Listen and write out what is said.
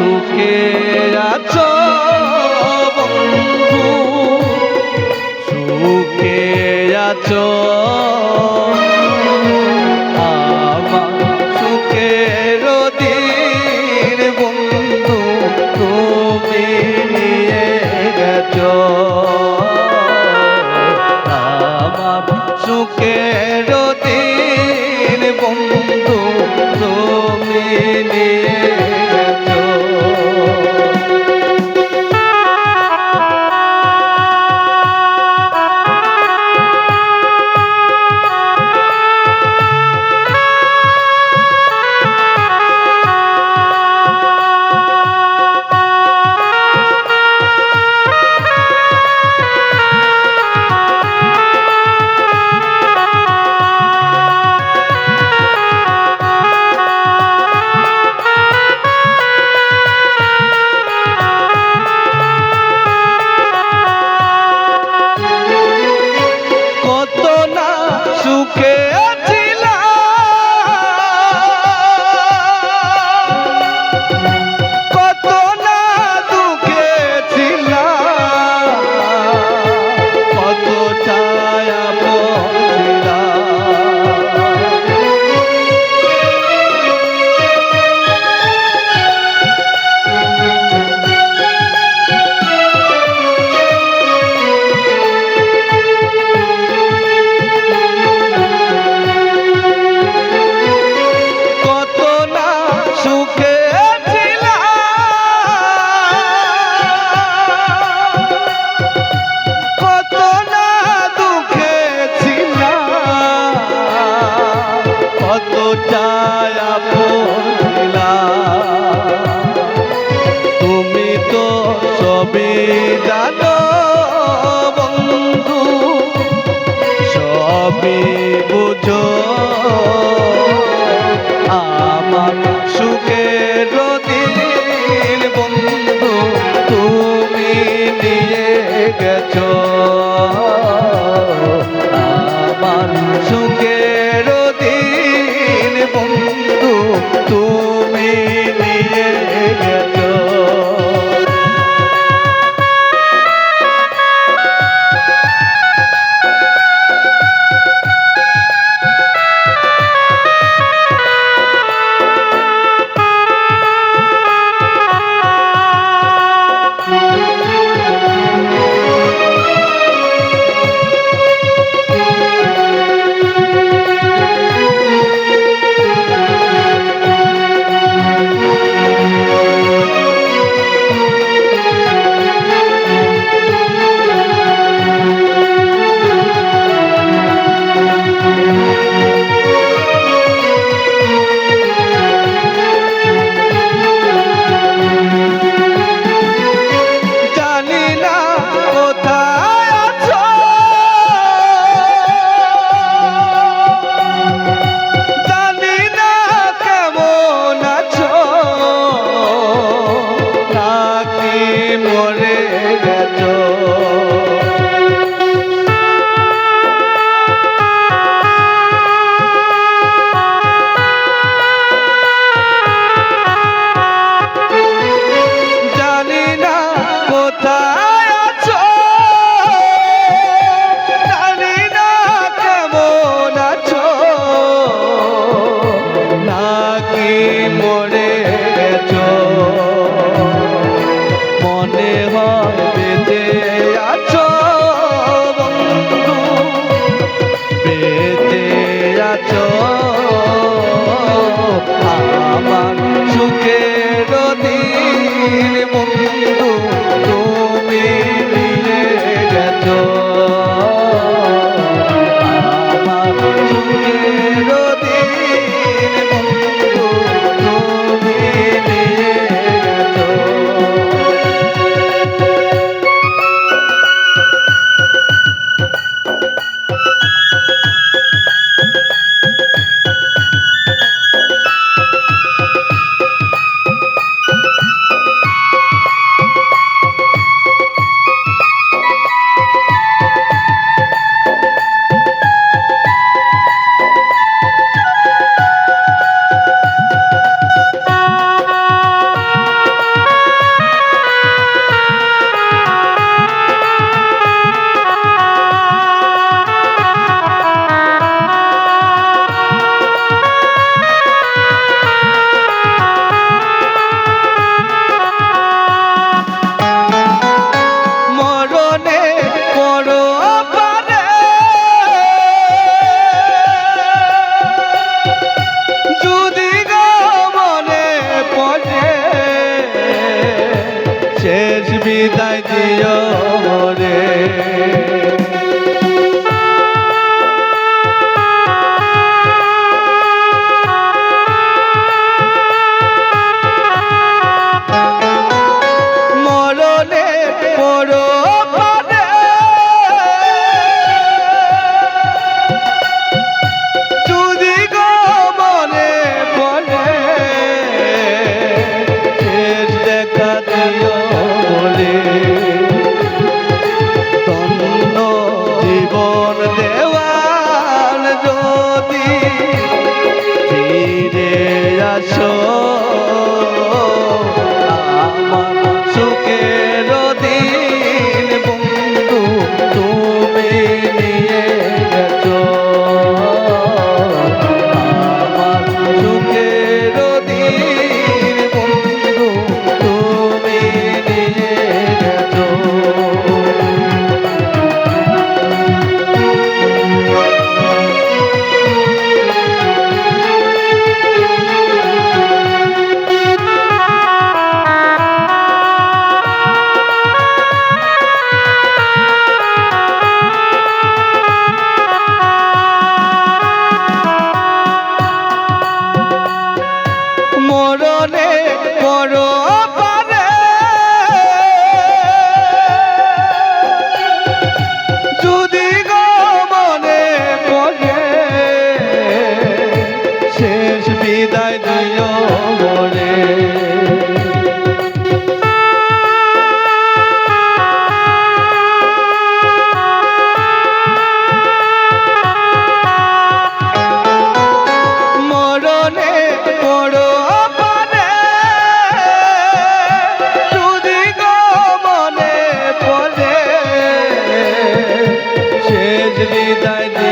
সুখে আছো বন্ধু সুখে আছো আমার সুখের দিন বন্ধু তুমি নিয়ে গেছো আমার সুখে গেছো। কি পড়েছ মনে হয় বেঁচে আছো বন্ধু বেঁচে আছো। আমার সুখের দিন বন্ধু যায়